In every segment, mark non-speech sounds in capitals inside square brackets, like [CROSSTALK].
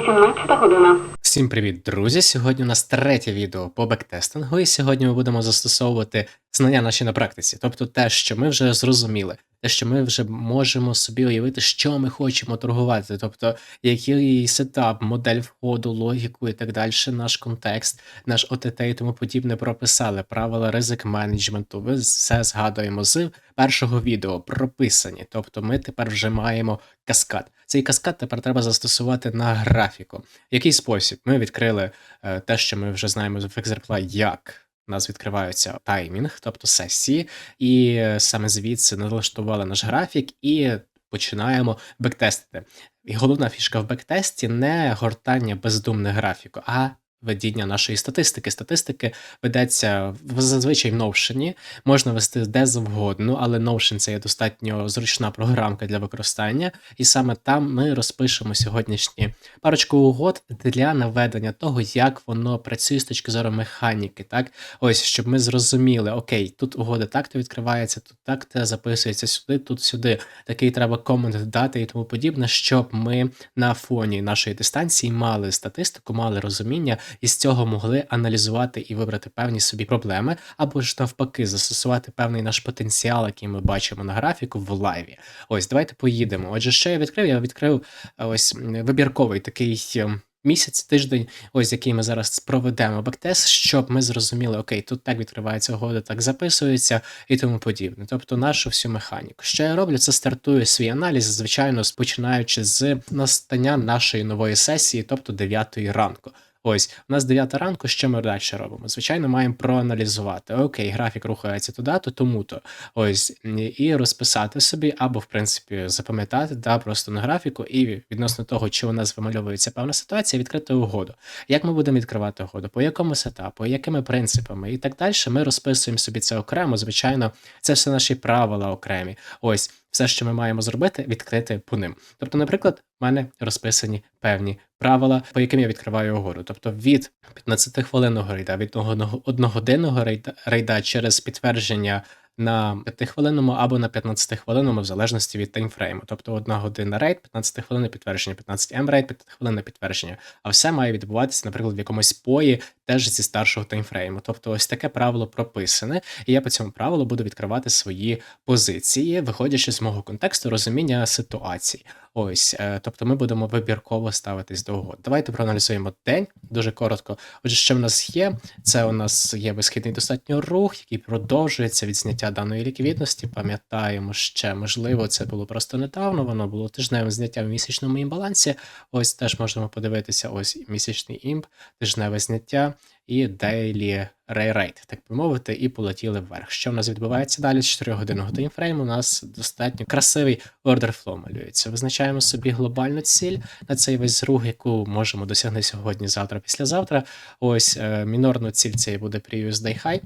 18 година. Всім привіт, друзі! Сьогодні у нас третє відео по бектестингу, і сьогодні ми будемо застосовувати знання наші на практиці, тобто те, що ми вже зрозуміли, те, що ми вже можемо собі уявити, що ми хочемо торгувати, тобто який сетап, модель входу, логіку і так далі, наш контекст, наш ОТТ і тому подібне прописали, правила ризик менеджменту. Ви все згадуємо з першого відео прописані. Тобто ми тепер вже маємо каскад. Цей каскад тепер треба застосувати на графіку. В який спосіб? Ми відкрили е, те, що ми вже знаємо з FXRPLA, як у нас відкриваються таймінг, тобто сесії, і е, саме звідси налаштували наш графік і починаємо бектестити. І головна фішка в бектесті не гортання бездумних графіку, а ведіння нашої статистики. Статистики ведеться зазвичай в Notion, можна вести де завгодно, але Notion це є достатньо зручна програмка для використання, і саме там ми розпишемо сьогоднішні парочку угод для наведення того, як воно працює з точки зору механіки. Так, ось щоб ми зрозуміли, окей, тут угода так-то відкривається, тут так-то записується сюди, тут сюди. Такий треба комент дати і тому подібне, щоб ми на фоні нашої дистанції мали статистику, мали розуміння і з цього могли аналізувати і вибрати певні собі проблеми, або ж навпаки, застосувати певний наш потенціал, який ми бачимо на графіку в лайві. Ось, давайте поїдемо. Отже, що я відкрив? Я відкрив е, ось вибірковий такий. е, Місяць, тиждень, ось який ми зараз проведемо бектест, щоб ми зрозуміли, окей, тут так відкривається угода, так записується і тому подібне. Тобто нашу всю механіку. Що я роблю, це стартую свій аналіз, звичайно, починаючи з настання нашої нової сесії, тобто 9 ранку. Ось, у нас 9 ранку, що ми далі робимо? Звичайно, маємо проаналізувати. Окей, графік рухається туди-то, тому-то. Ось, і розписати собі, або, в принципі, запам'ятати, да, просто на графіку, і відносно того, чи у нас вимальовується певна ситуація, відкрити угоду. Як ми будемо відкривати угоду, по якому сетапу, якими принципами і так далі. Ми розписуємо собі це окремо. Звичайно, це все наші правила окремі. Ось все, що ми маємо зробити, відкрити по ним. Тобто, наприклад, в мене розписані певні правила, по яким я відкриваю угоду. Тобто від 15-хвилинного рейда, від одного- одногодинного рейда, рейда через підтвердження на 5-хвилинному або на 15-хвилинному, в залежності від таймфрейму. Тобто одна година рейд, 15 хвилин підтвердження, 15 М рейд, 5 хвилин підтвердження. А все має відбуватися, наприклад, в якомусь пої, теж зі старшого таймфрейму. Тобто, ось таке правило прописане, і я по цьому правилу буду відкривати свої позиції, виходячи з мого контексту розуміння ситуації. Ось, е, тобто ми будемо вибірково ставитись до угод. Давайте проаналізуємо день дуже коротко. Отже, що в нас є? Це у нас є висхідний достатньо рух, який продовжується від зняття даної ліквідності. Пам'ятаємо ще, можливо, це було просто недавно. Воно було тижневим зняття в місячному імбалансі. Ось теж можемо подивитися. Ось місячний імп, тижневе зняття і daily ray rate, так би мовити, і полетіли вверх. Що в нас відбувається далі? З 4 годинного таймфрейму у нас достатньо красивий order flow малюється. Визначаємо собі глобальну ціль на цей весь рух, яку можемо досягнути сьогодні, завтра, післязавтра. Ось е, мінорну ціль це буде previous day high.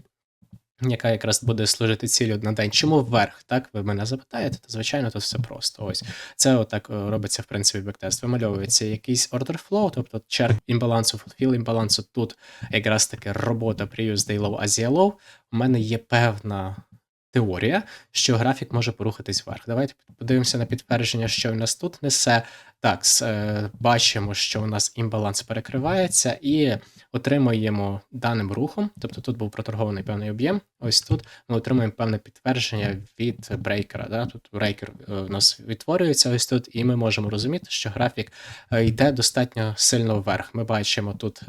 Яка якраз буде служити ціллю на день. Чому вверх? Так, ви мене запитаєте, то звичайно, тут все просто. Ось це отак е, робиться в принципі бектест. Вимальовується якийсь order flow, тобто черг імбалансу, fulfill імбалансу. Тут якраз таки робота previous day low, Asia low. У мене є певна теорія, що графік може порухатись вверх. Давайте подивимося на підтвердження, що в нас тут несе. Так, е, бачимо, що у нас імбаланс перекривається, і отримуємо даним рухом. Тобто тут був проторгований певний об'єм. Ось тут ми отримуємо певне підтвердження від брейкера. Да? Тут брейкер е, у нас відтворюється ось тут, і ми можемо розуміти, що графік е, йде достатньо сильно вверх. Ми бачимо тут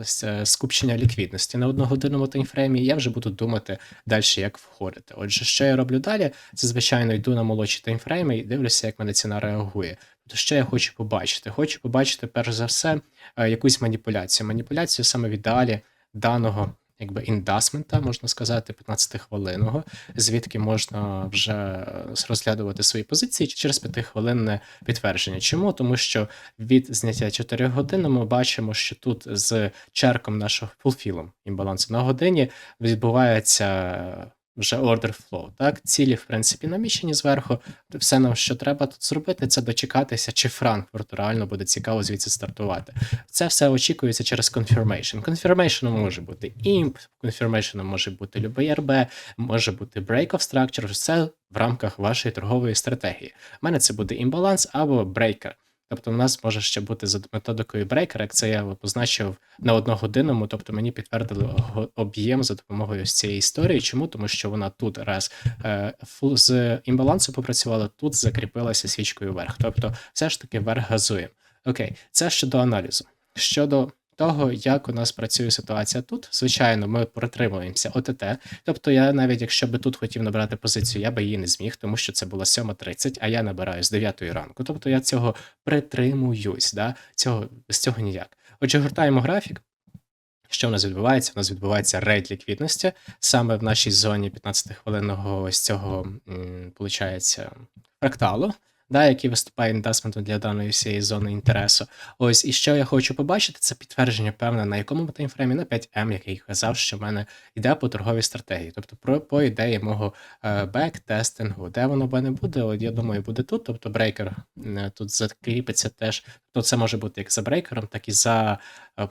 скупчення ліквідності на одногодинному таймфреймі. Я вже буду думати далі, як входити. Отже, що я роблю далі? Це звичайно йду на молодші таймфрейми і дивлюся, як мене ціна реагує. Тобто, що я хочу побачити? Хочу побачити, перш за все, е, якусь маніпуляцію. Маніпуляцію саме в ідеалі даного якби індасмента, можна сказати, 15-хвилинного, звідки можна вже розглядувати свої позиції через 5-хвилинне підтвердження. Чому? Тому що від зняття 4 години ми бачимо, що тут з черком нашого фулфілом імбалансу на годині відбувається вже order flow. Так, цілі, в принципі, наміщені зверху. Все нам, що треба тут зробити, це дочекатися, чи Франкфурту реально буде цікаво звідси стартувати. Це все очікується через confirmation. Confirmation може бути imp, confirmation може бути любий RB, може бути break of structure, все в рамках вашої торгової стратегії. У мене це буде імбаланс або брейкер. Тобто, в нас може ще бути за методикою брейкера, як це я позначив на одногодинному, тобто мені підтвердили об'єм за допомогою ось цієї історії. Чому? Тому що вона тут раз е, з імбалансу попрацювала, тут закріпилася свічкою вверх. Тобто, все ж таки вверх газуємо. Окей, це щодо аналізу. Щодо того, як у нас працює ситуація тут, звичайно, ми притримуємося ОТТ. Тобто, я навіть якщо би тут хотів набирати позицію, я би її не зміг, тому що це було 7.30, а я набираю з 9 ранку. Тобто я цього притримуюсь, да? цього, без цього ніяк. Отже, гортаємо графік. Що в нас відбувається? У нас відбувається рейд ліквідності саме в нашій зоні 15-хвилинного ось цього, получається, фракталу, да, який виступає індасментом для даної всієї зони інтересу. Ось і що я хочу побачити, це підтвердження певне на якому таймфреймі на 5М, який казав, що в мене йде по торговій стратегії. Тобто, про по ідеї мого е, бек-тестингу, де воно мене буде, от я думаю, буде тут. Тобто брейкер е, тут закріпиться теж. Тобто це може бути як за брейкером, так і за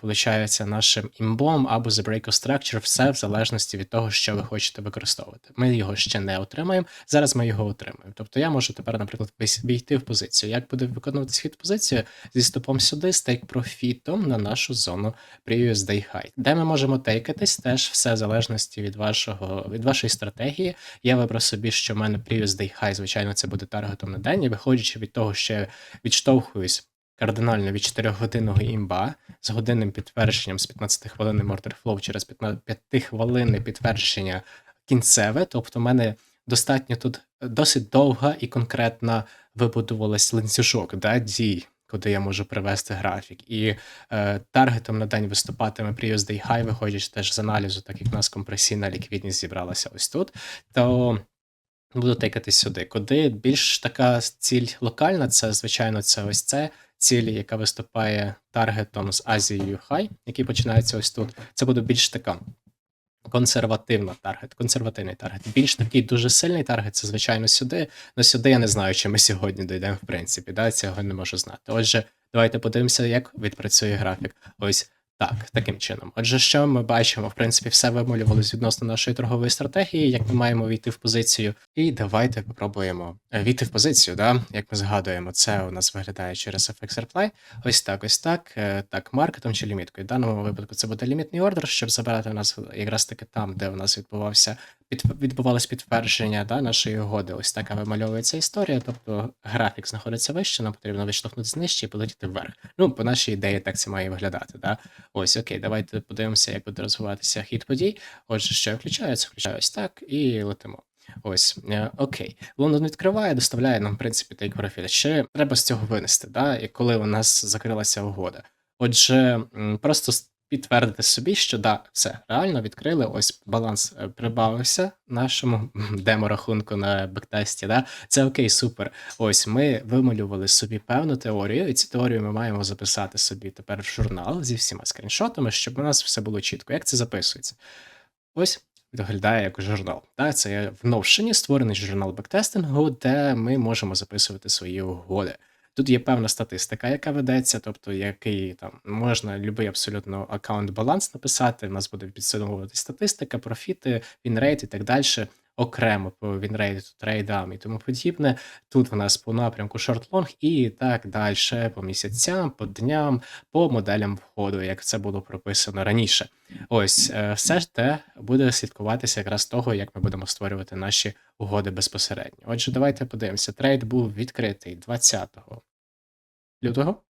получається нашим імбом або за break of structure, все в залежності від того, що ви хочете використовувати. Ми його ще не отримаємо. Зараз ми його отримаємо. Тобто я можу тепер, наприклад, війти в позицію. Як буде виконуватись хід позицію зі стопом сюди, з тейк профітом на нашу зону previous day high. Де ми можемо тейкатись, теж все в залежності від вашого від вашої стратегії. Я вибрав собі, що в мене previous day high, звичайно, це буде таргетом на день, і виходячи від того, що я відштовхуюсь кардинально від 4-годинного імба з годинним підтвердженням з 15-хвилинним order flow через 5-хвилинне підтвердження кінцеве. Тобто, в мене достатньо тут досить довга і конкретна вибудувалась ланцюжок да, дій, куди я можу привести графік. І е, таргетом на день виступатиме previous day high, виходячи теж з аналізу, так як в нас компресійна ліквідність зібралася ось тут. То буду тикати сюди. Куди більш така ціль локальна, це, звичайно, це ось це ціль, яка виступає таргетом з Азією Хай, який починається ось тут. Це буде більш така консервативна таргет, консервативний таргет. Більш такий дуже сильний таргет, це, звичайно, сюди. Ну сюди я не знаю, чи ми сьогодні дійдемо, в принципі. Да? Цього не можу знати. Отже, давайте подивимося, як відпрацює графік. Ось так, таким чином. Отже, що ми бачимо? В принципі, все вималювалось відносно нашої торгової стратегії, як ми маємо війти в позицію. І давайте попробуємо е, війти в позицію. Да? Як ми згадуємо, це у нас виглядає через FX Reply. Ось так, ось так. Е, Так, маркетом чи ліміткою. В даному випадку це буде лімітний ордер, щоб забирати у нас якраз таки там, де у нас відбувався відбувалось підтвердження да, нашої угоди. Ось така вимальовується історія. Тобто графік знаходиться вище, нам потрібно відштовхнути нижче і полетіти вверх. Ну, по нашій ідеї, так це має виглядати. Да? Ось окей, давайте подивимося, як буде розвиватися хід подій. Отже, що я включаю? Це включаю ось так і летимо. Ось, е, окей. Лондон відкриває, доставляє нам, в принципі, take profit. Ще треба з цього винести, да? коли у нас закрилася угода. Отже, просто підтвердити собі, що да, все, реально відкрили, ось баланс е, прибавився нашому [LAUGHS] демо-рахунку на бектесті. Да? Це окей, супер. Ось ми вималювали собі певну теорію, і цю теорію ми маємо записати собі тепер в журнал зі всіма скріншотами, щоб у нас все було чітко. Як це записується? Ось виглядає як журнал. Так, це є в новшині створений журнал бектестингу, де ми можемо записувати свої угоди. Тут є певна статистика, яка ведеться, тобто який там можна будь-який абсолютно аккаунт баланс написати. У нас буде підсумовувати статистика, профіти, вінрейт і так далі. Окремо по вінрейту, трейдам і тому подібне. Тут в нас по напрямку шорт-лонг і так далі, по місяцям, по дням, по моделям входу, як це було прописано раніше. Ось е, все ж те буде слідкуватися якраз того, як ми будемо створювати наші угоди безпосередньо. Отже, давайте подивимося. Трейд був відкритий 20 лютого.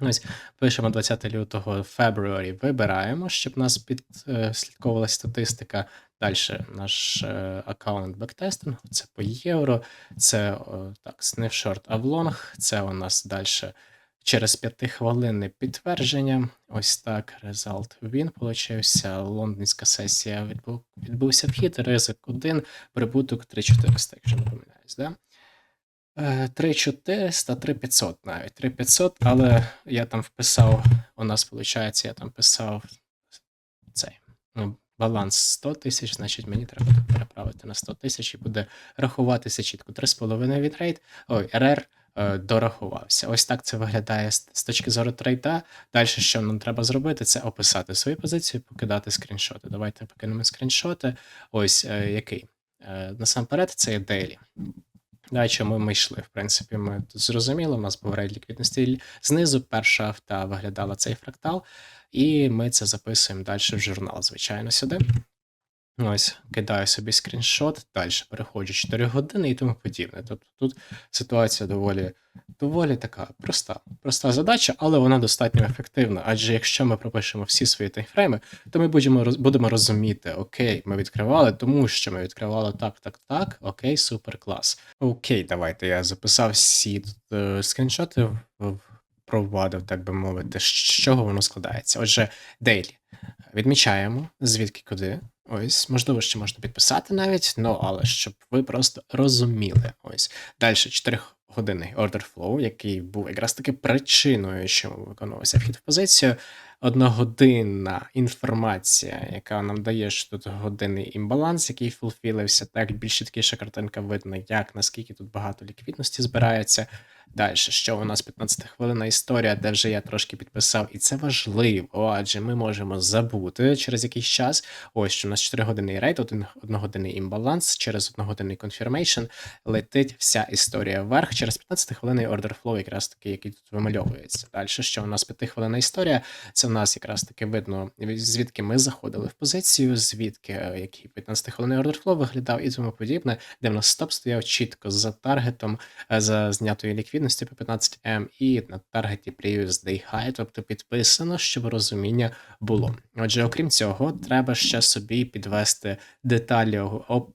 Ось пишемо 20 лютого February, вибираємо, щоб нас підслідковувалася статистика. Далі наш е, аккаунт бектестингу, це по євро, це так, шорт авлонг, це у нас далі через 5 хвилинне підтвердження. Ось так, result win получився. Лондонська сесія відбув, відбувся вхід, ризик 1, прибуток 3400, якщо не помиляюсь. Да? Е, 3400, 3500 навіть 3500, але я там вписав, у нас виходить, я там писав цей ну, баланс 100 тисяч, значить мені треба тут переправити на 100 тисяч і буде рахуватися чітко 3,5 від рейд, ой, РР е, дорахувався. Ось так це виглядає з, з точки зору трейда. Далі, що нам треба зробити, це описати свої позиції, покидати скріншоти. Давайте покинемо скріншоти. Ось е, який. Е, насамперед, це є дейлі. Да, чому ми йшли? В принципі, ми тут зрозуміли, у нас був рейд ліквідності знизу, перша авто виглядала цей фрактал, і ми це записуємо далі в журнал, звичайно, сюди. Ось, кидаю собі скріншот, далі переходжу 4 години і тому подібне. Тобто тут ситуація доволі, доволі така проста. Проста задача, але вона достатньо ефективна. Адже якщо ми пропишемо всі свої таймфрейми, то ми будемо, будемо розуміти, окей, ми відкривали, тому що ми відкривали так, так, так, окей, супер клас. Окей, давайте я записав всі тут е, скріншоти, в- провадив, так би мовити, з чого воно складається. Отже, дейлі. Відмічаємо, звідки куди. Ось, можливо, ще можна підписати навіть, ну але щоб ви просто розуміли. Ось. Далі 4-годинний order flow, який був якраз таки причиною, чому виконувався вхід в позицію. Одногодинна інформація, яка нам дає, що тут годинний імбаланс, який фулфілився. Так, більш чіткіша картинка видно, як наскільки тут багато ліквідності збирається. Далі, що у нас 15 хвилина історія, де вже я трошки підписав, і це важливо, адже ми можемо забути через якийсь час. Ось що у нас 4 годинний рейд, один одногодинний імбаланс, через одногодинний confirmation летить вся історія вверх. Через 15 хвилин order flow, якраз таки, який тут вимальовується. Далі, що у нас 5 хвилина історія, це у нас якраз таки видно, звідки ми заходили в позицію, звідки е, який 15 хвилин order flow виглядав і тому подібне, де в нас стоп стояв чітко за таргетом, е, за знятої ліквідності по 15М і на таргеті Previous High, тобто підписано, щоб розуміння було. Отже, окрім цього, треба ще собі підвести деталі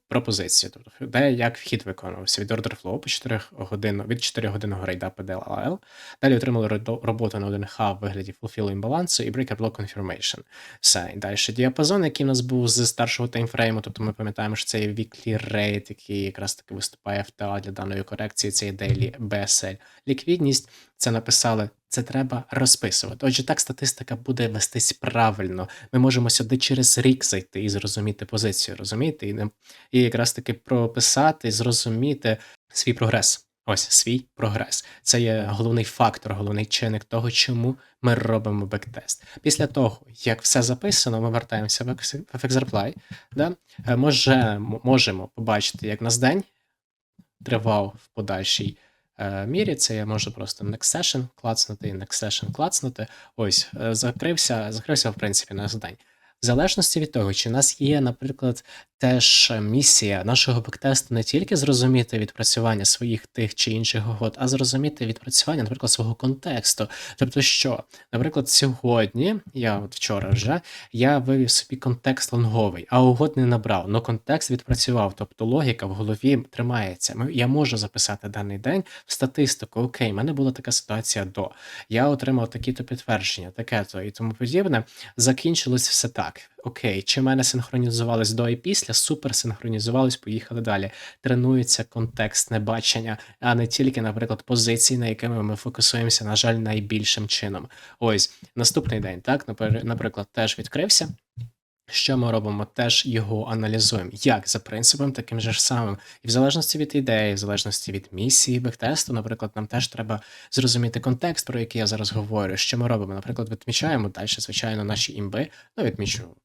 пропозиції, тобто де як вхід виконувався від order flow по 4 годин, від 4 годинного рейда PDLL, Далі отримали роботу на 1H в вигляді fulfill імбалансу і breaker block confirmation. Все, і далі діапазон, який у нас був з старшого таймфрейму, тобто ми пам'ятаємо, що це є weekly rate, який якраз таки виступає в TA для даної корекції, це є daily BSL. Ліквідність, це написали, це треба розписувати. Отже, так статистика буде вестись правильно. Ми можемо сюди через рік зайти і зрозуміти позицію, розумієте? І, і якраз таки прописати, зрозуміти свій прогрес. Ось свій прогрес. Це є головний фактор, головний чинник того, чому ми робимо бектест. Після того, як все записано, ми вертаємося в FXReply, да? Е, може, можемо побачити, як нас день тривав в подальшій мірі. Це я можу просто next session клацнути, next session клацнути. Ось, е, закрився, закрився, в принципі, наш день. В залежності від того, чи в нас є, наприклад, теж місія нашого бектесту не тільки зрозуміти відпрацювання своїх тих чи інших угод, а зрозуміти відпрацювання, наприклад, свого контексту. Тобто, що, наприклад, сьогодні, я от вчора вже, я вивів собі контекст лонговий, а угод не набрав, але контекст відпрацював, тобто логіка в голові тримається. Я можу записати даний день в статистику. Окей, в мене була така ситуація до. Я отримав такі-то підтвердження, таке-то і тому подібне. Закінчилось все так. Окей, чи мене синхронізувалось до і після? Супер синхронізувалось, поїхали далі. Тренується контекстне бачення, а не тільки, наприклад, позиції, на якими ми фокусуємося, на жаль, найбільшим чином. Ось наступний день, так, наприклад, теж відкрився. Що ми робимо? Теж його аналізуємо. Як за принципом, таким же ж самим. І в залежності від ідеї, в залежності від місії бектесту, наприклад, нам теж треба зрозуміти контекст, про який я зараз говорю. Що ми робимо? Наприклад, відмічаємо далі, звичайно, наші імби. Ну, відмічу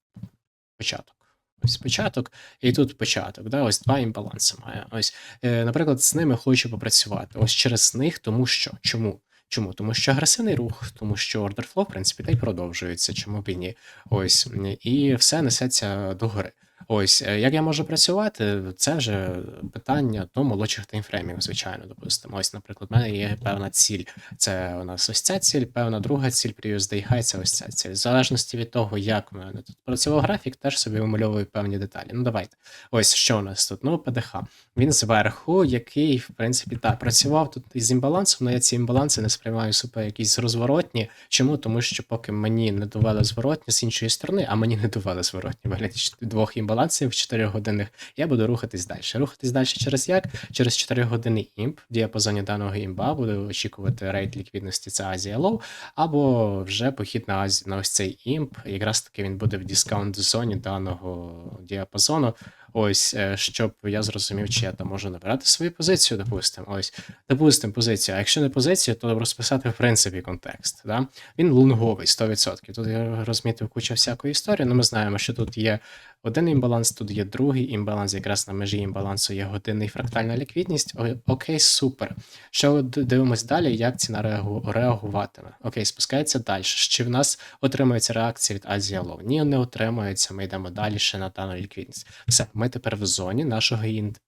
початок. Ось початок, і тут початок. Да? Ось два імбаланси має.Ось, е, наприклад, з ними хочу попрацювати. Ось через них, тому що. Чому? Чому? Тому що агресивний рух, тому що ордерфло, в принципі, та й продовжується, чому б і ні. Ось, і все несеться догори. Ось, е, як я можу працювати, це вже питання до молодших таймфреймів, звичайно, допустимо. Ось, наприклад, в мене є певна ціль. Це у нас ось ця ціль, певна друга ціль, previous day high, це ось ця ціль. В залежності від того, як в мене тут працював графік, теж собі вимальовую певні деталі. Ну, давайте. Ось що у нас тут? Ну, ПДХ. Він зверху, який, в принципі, так, працював тут із імбалансом, але я ці імбаланси не сприймаю супер якісь розворотні. Чому? Тому що поки мені не довели зворотні з іншої сторони, а мені не довели зворотні вигляді двох імбалансів 4 годинних, я буду рухатись далі. Рухатись далі через як? Через 4 години імп в діапазоні даного імба буду очікувати рейд ліквідності це Азія Low, або вже похід на Азі на ось цей імп. Якраз таки він буде в дискаунт зоні даного діапазону. Ось, е, щоб я зрозумів, чи я там можу набирати свою позицію, допустимо. Ось, допустимо, позиція. А якщо не позиція, то розписати в принципі контекст. Да? Він лунговий 100%. Тут я розмітив кучу всякої історії, але ми знаємо, що тут є один імбаланс, тут є другий імбаланс, якраз на межі імбалансу є годинний фрактальна ліквідність. Окей, супер. Що дивимось далі, як ціна реагу- реагуватиме. Окей, спускається далі. Чи в нас отримується реакція від Азія Лоу? Ні, не отримується. Ми йдемо далі ще на дану ліквідність. Все, ми тепер в зоні нашого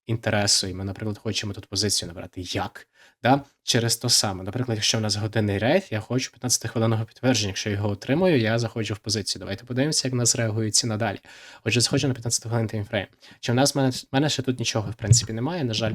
інтересу, і ми, наприклад, хочемо тут позицію набрати. Як? Да? Через то саме. Наприклад, якщо в нас годинний рейд, я хочу 15 хвилинного підтвердження. Якщо його отримую, я заходжу в позицію. Давайте подивимося, як в нас реагує ціна далі. Отже, заходжу на 15 хвилин таймфрейм. Чи в нас в мене, в мене ще тут нічого, в принципі, немає, на жаль.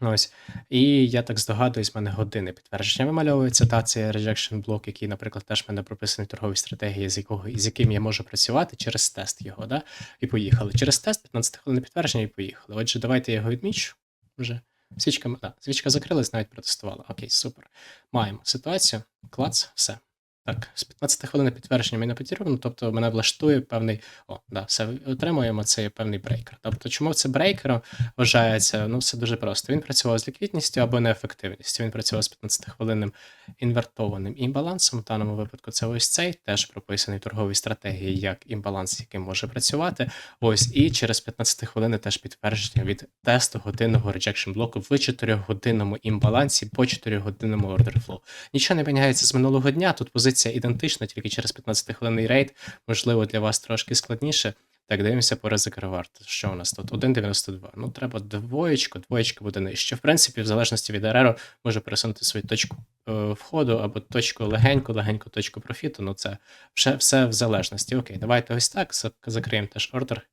Ось. І я так здогадуюсь, в мене години підтвердження вимальовується. Та це rejection блок, який, наприклад, теж в мене прописаний в торговій стратегії, з якого з яким я можу працювати через тест його. Да? І поїхали. Через тест 15 хвилин підтвердження і поїхали. Отже, давайте я його відмічу вже. Свічка, да, свічка закрилась, навіть протестувала. Окей, супер. Маємо ситуацію. Клац, все. Так, з 15 хвилин підтвердження ми не потрібно, тобто мене влаштує певний. О, да, все отримуємо цей певний брейкер. Тобто, чому це брейкером вважається? Ну, все дуже просто. Він працював з ліквідністю або неефективністю. Він працював з 15-хвилинним інвертованим імбалансом. В даному випадку це ось цей, теж прописаний в торговій стратегії як імбаланс, яким може працювати. Ось і через 15 хвилин теж підтвердження від тесту годинного rejection блоку в 4-годинному імбалансі по 4-годинному order flow. Нічого не міняється з минулого дня. Тут позиція ідентична, тільки через 15-хвилинний рейд. Можливо, для вас трошки складніше. Так, дивимося по ризик ревард. Що у нас тут? 1,92. Ну, треба двоєчку, двоєчка буде нижче. В принципі, в залежності від РР може пересунути свою точку е, входу або точку легеньку, легеньку точку профіту. Ну, це все, все в залежності. Окей, давайте ось так. Закриємо теж ордер.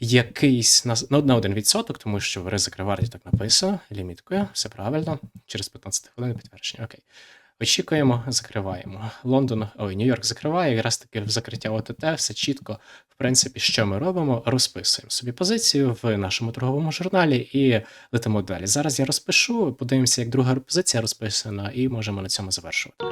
Якийсь на, ну, на 1%, тому що в ризик реварді так написано. Ліміткою, все правильно. Через 15 хвилин підтвердження. Окей. Очікуємо, закриваємо. Лондон, ой, Нью-Йорк закриває, якраз таки в закриття ОТТ, все чітко. В принципі, що ми робимо? Розписуємо собі позицію в нашому торговому журналі і летимо далі. Зараз я розпишу, подивимося, як друга позиція розписана, і можемо на цьому завершувати.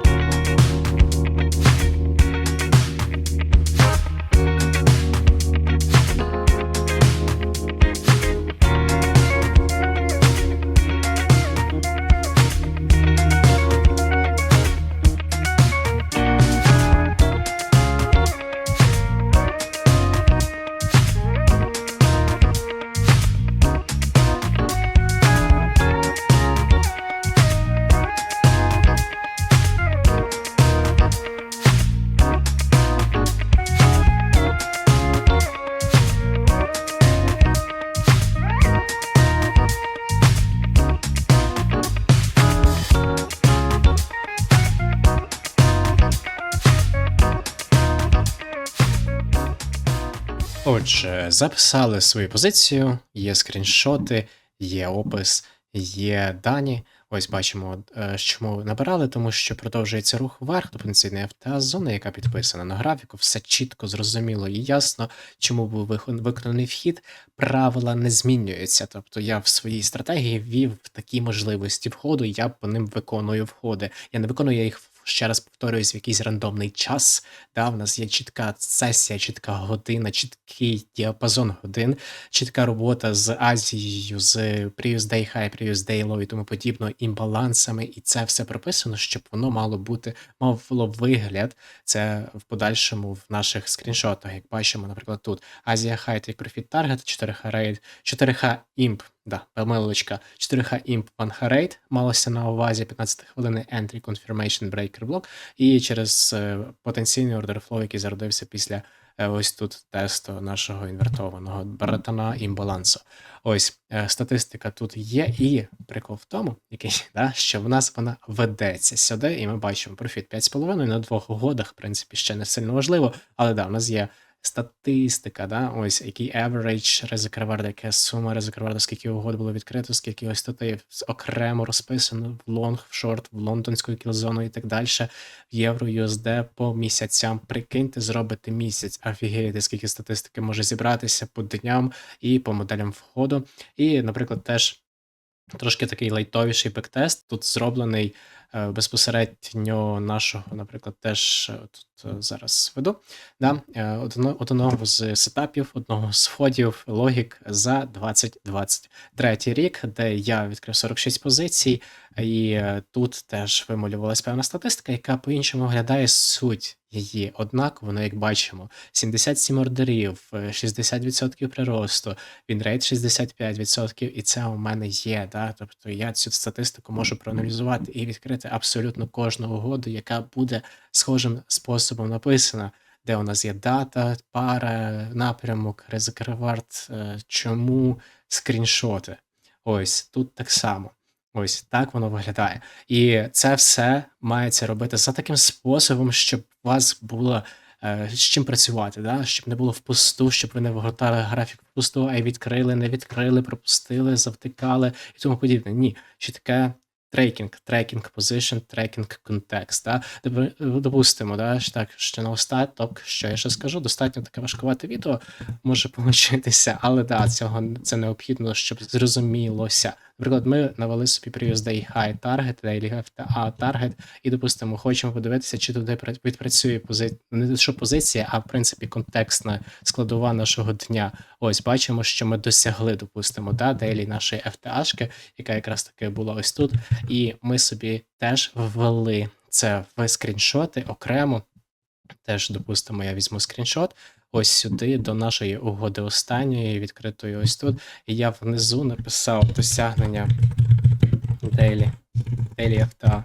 Отже, записали свою позицію, є скріншоти, є опис, є дані. Ось бачимо, е, чому набирали, тому що продовжується рух вверх, потенційна ФТА зона, яка підписана на графіку, все чітко, зрозуміло і ясно, чому був виконаний вхід. Правила не змінюються. Тобто я в своїй стратегії ввів такі можливості входу, я по ним виконую входи. Я не виконую їх ще раз повторююсь в якийсь рандомний час. Да, в нас є чітка сесія, чітка година, чіткий діапазон годин, чітка робота з Азією, з previous day high, previous day low і тому подібно, імбалансами, і це все прописано, щоб воно мало бути, мав було вигляд. Це в подальшому в наших скріншотах, як бачимо, наприклад, тут Азія High Take Profit Target, 4H Raid, 4H Imp, да, помилочка, 4H Imp One малося на увазі 15 хвилини Entry Confirmation Breaker Block, і через е, потенційний order flow, який зародився після е, ось тут тесту нашого інвертованого братана імбалансу. Ось е, статистика тут є, і прикол в тому, який, [LAUGHS] да, що в нас вона ведеться сюди, і ми бачимо профіт 5,5 на двох угодах, в принципі, ще не сильно важливо, але да, у нас є статистика, да, ось який average ризик реварду, яка сума ризик реварду, скільки угод було відкрито, скільки ось тут окремо розписано в лонг, в шорт, в лондонську кілзону і так далі, в євро, USD по місяцям. Прикиньте, зробите місяць, офігієте, скільки статистики може зібратися по дням і по моделям входу. І, наприклад, теж. Трошки такий лайтовіший бектест. Тут зроблений е, безпосередньо нашого, наприклад, теж е, тут е, зараз веду. Да? Одного з сетапів, одного з входів логік за 2023 рік, де я відкрив 46 позицій, і е, тут теж вималювалась певна статистика, яка по-іншому виглядає суть її. Однаково, ну, як бачимо, 77 ордерів, е, 60% приросту, вінрейт 65%, і це у мене є. Да? Тобто я цю статистику можу проаналізувати і відкрити абсолютно кожну угоду, яка буде схожим способом написана. Де у нас є дата, пара, напрямок, ризик ревард, е, чому скріншоти. Ось тут так само. Ось так воно виглядає. І це все мається робити за таким способом, щоб у вас було е, з чим працювати, да? щоб не було впусту, щоб ви не вигортали графік впусту, а й відкрили, не відкрили, пропустили, завтикали і тому подібне. Ні, що таке трекінг, трекінг позишн, трекінг контекст. Да? Допустимо, да? так, що на остаток, що я ще скажу, достатньо таке важкувате відео може получитися, але да, цього це необхідно, щоб зрозумілося. Наприклад, ми навели собі previous day high target, daily FTA target, і, допустимо, хочемо подивитися, чи туди пра- відпрацює пози... не що позиція, а в принципі контекстна складова нашого дня. Ось бачимо, що ми досягли, допустимо, да, daily нашої FTA-шки, яка якраз таки була ось тут. І ми собі теж ввели це в скріншоти окремо. Теж, допустимо, я візьму скріншот ось сюди, до нашої угоди останньої, відкритої ось тут. І я внизу написав досягнення daily, daily FTA.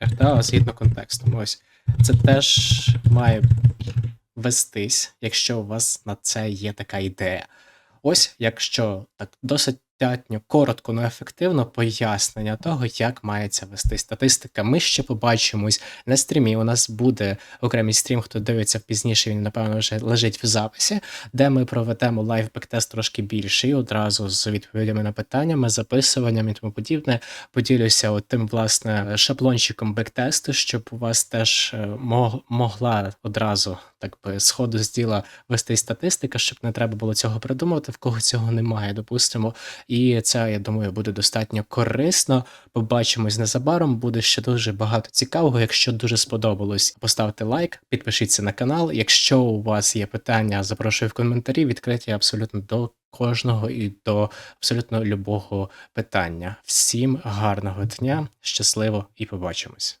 FTA згідно контекстом. Ось. Це теж має вестись, якщо у вас на це є така ідея. Ось, якщо так досить коротко, але ефективно пояснення того, як мається вести статистика. Ми ще побачимось на стрімі. У нас буде окремий стрім, хто дивиться пізніше, він, напевно, вже лежить в записі, де ми проведемо лайв бектест трошки більший, одразу з відповідями на питаннями, записуванням і тому подібне. Поділюся тим, власне, шаблончиком бектесту, щоб у вас теж е, могла одразу так би з ходу з діла вести статистика, щоб не треба було цього придумувати, в кого цього немає, допустимо. І це, я думаю, буде достатньо корисно. Побачимось незабаром. Буде ще дуже багато цікавого. Якщо дуже сподобалось, поставте лайк, підпишіться на канал. Якщо у вас є питання, запрошую в коментарі. Відкриті абсолютно до кожного і до абсолютно любого питання. Всім гарного дня, щасливо і побачимось.